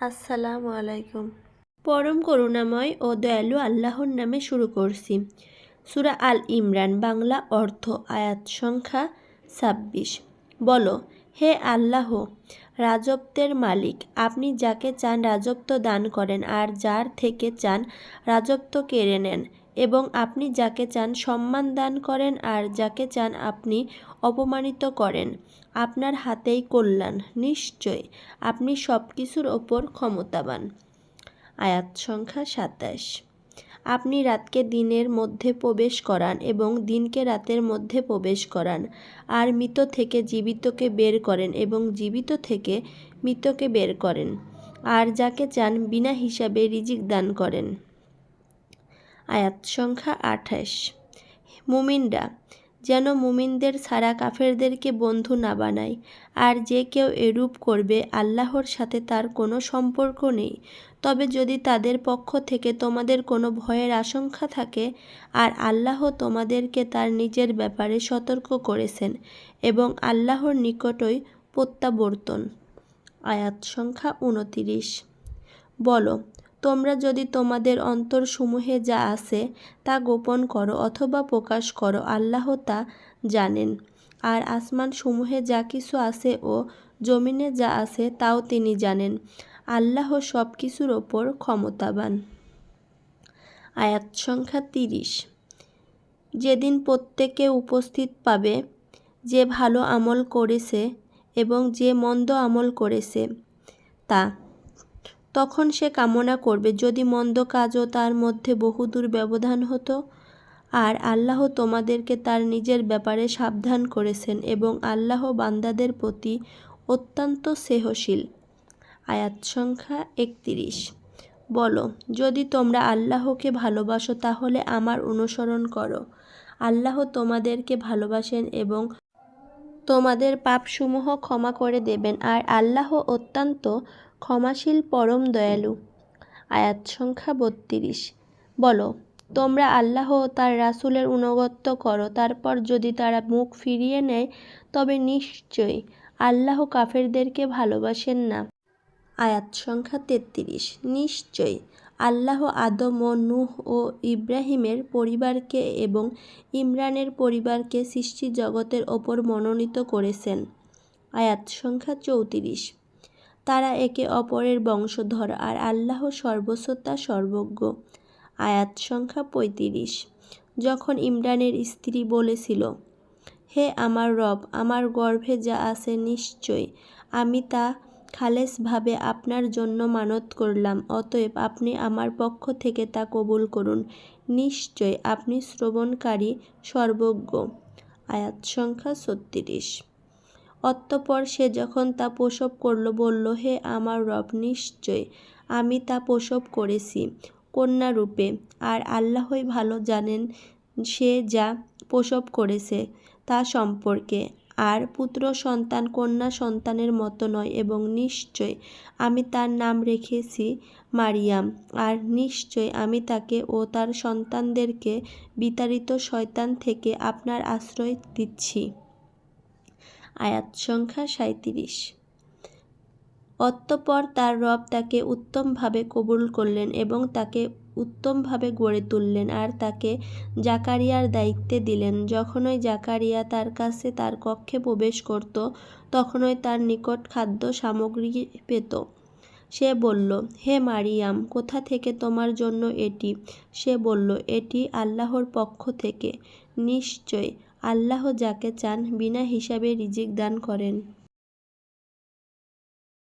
আসসালামু আলাইকুম। পরম করুণাময় ও দয়ালু আল্লাহর নামে শুরু করছি। সুরা আল ইমরান, বাংলা অর্থ, আয়াত সংখ্যা ছাব্বিশ। বলো, হে আল্লাহ, রাজত্বের মালিক, আপনি যাকে চান রাজত্ব দান করেন আর যার থেকে চান রাজত্ব কেড়ে নেন। এবং আপনি যাকে চান সম্মান দান করেন আর যাকে চান আপনি অপমানিত করেন। আপনার হাতেই কল্যাণ, নিশ্চয়। আপনি সব কিছুর ওপর ক্ষমতাবান। আয়াত সংখ্যা সাতাশ। আপনি রাতকে দিনের মধ্যে প্রবেশ করান এবং দিনকে রাতের মধ্যে প্রবেশ করান। আর মৃত থেকে জীবিতকে বের করেন এবং জীবিত থেকে মৃতকে বের করেন। আর যাকে চান বিনা হিসাবে রিজিক দান করেন। আয়াত সংখ্যা আঠাশ। মুমিনরা, যেন মুমিনদের ছাড়া কাফেরদেরকে বন্ধু না বানায়, আর যে কেউ এরূপ করবে, আল্লাহর সাথে তার কোনো সম্পর্ক নেই। তবে যদি তাদের পক্ষ থেকে তোমাদের কোনো ভয়ের আশঙ্কা থাকে, আর আল্লাহ তোমাদেরকে তার নিজের ব্যাপারে সতর্ক করেছেন এবং আল্লাহর নিকটই প্রত্যাবর্তন। আয়াত সংখ্যা উনতিরিশ। বলো তোমরা যদি তোমাদের অন্তরসমূহে যা আছে তা গোপন করো অথবা প্রকাশ করো, আল্লাহ তা জানেন। আর আসমান সমূহে যা কিছু আছে ও জমিনে যা আছে তাও তিনি জানেন। আল্লাহ সব কিছুর ওপর ক্ষমতাবান। আয়াত সংখ্যা তিরিশ। যেদিন প্রত্যেকে উপস্থিত পাবে, যে ভালো আমল করেছে এবং যে মন্দ আমল করেছে, তা তখন সে কামনা করবে, যদি মন্দ কাজও তার মধ্যে বহুদূর ব্যবধান হতো। আর আল্লাহ তোমাদেরকে তার নিজের ব্যাপারে সাবধান করেছেন এবং আল্লাহ বান্দাদের প্রতি অত্যন্ত স্নেহশীল। আয়াত সংখ্যা একত্রিশ। বলো, যদি তোমরা আল্লাহকে ভালোবাসো, তাহলে আমার অনুসরণ করো। আল্লাহ তোমাদেরকে ভালোবাসেন এবং তোমাদের পাপসমূহ ক্ষমা করে দেবেন। আর আল্লাহ অত্যন্ত ক্ষমাশীল পরম দয়ালু। আয়াত সংখ্যা বত্রিশ। বলো, তোমরা আল্লাহ ও তার রাসুলের অনুগত্য করো, তারপর যদি তারা মুখ ফিরিয়ে নেয়, তবে নিশ্চয়ই আল্লাহ কাফেরদেরকে ভালোবাসেন না। আয়াত সংখ্যা তেত্রিশ। নিশ্চয়ই আল্লাহ আদম ও নূহ ও ইব্রাহিমের পরিবারকে এবং ইমরানের পরিবারকে সৃষ্টি জগতের ওপর মনোনীত করেছেন। আয়াত সংখ্যা চৌত্রিশ। তারা একে অপরের বংশধর আর আল্লাহ সর্বশ্রোতা সর্বজ্ঞ। আয়াত সংখ্যা পঁয়ত্রিশ। যখন ইমরানের স্ত্রী বলেছিল, হে আমার রব, আমার গর্ভে যা আছে নিশ্চয় আমি তা খালেসভাবে আপনার জন্য মানত করলাম, অতএব আপনি আমার পক্ষ থেকে তা কবুল করুন। নিশ্চয় আপনি শ্রবণকারী, সর্বজ্ঞ। আয়াত সংখ্যা ছত্রিশ। অতঃপর সে যখন তা প্রসব করল, বলল, হে আমার রব, নিশ্চয় আমি তা প্রসব করেছি কন্যারূপে। আর আল্লাহই ভালো জানেন সে যা প্রসব করেছে তা সম্পর্কে। আর পুত্র সন্তান কন্যা সন্তানের মতো নয় এবং নিশ্চয় আমি তার নাম রেখেছি মারিয়াম। আর নিশ্চয় আমি তাকে ও তার সন্তানদেরকে বিতাড়িত শয়তান থেকে আপনার আশ্রয় দিচ্ছি। আয়াত সংখ্যা সাঁত্রিশ অতঃপর তার রব তাকে উত্তমভাবে কবুল করলেন এবং তাকে উত্তমভাবে গড়ে তুললেন আর তাকে জাকারিয়ার দায়িত্বে দিলেন। যখনই জাকারিয়া তার কাছে তার কক্ষে প্রবেশ করত, তখনই তার নিকট খাদ্য সামগ্রী পেত। সে বলল, হে মারিয়াম, কোথা থেকে তোমার জন্য এটি? সে বলল, এটি আল্লাহর পক্ষ থেকে। নিশ্চয় আল্লাহ যাকে চান বিনা হিসাবে রিজিক দান করেন।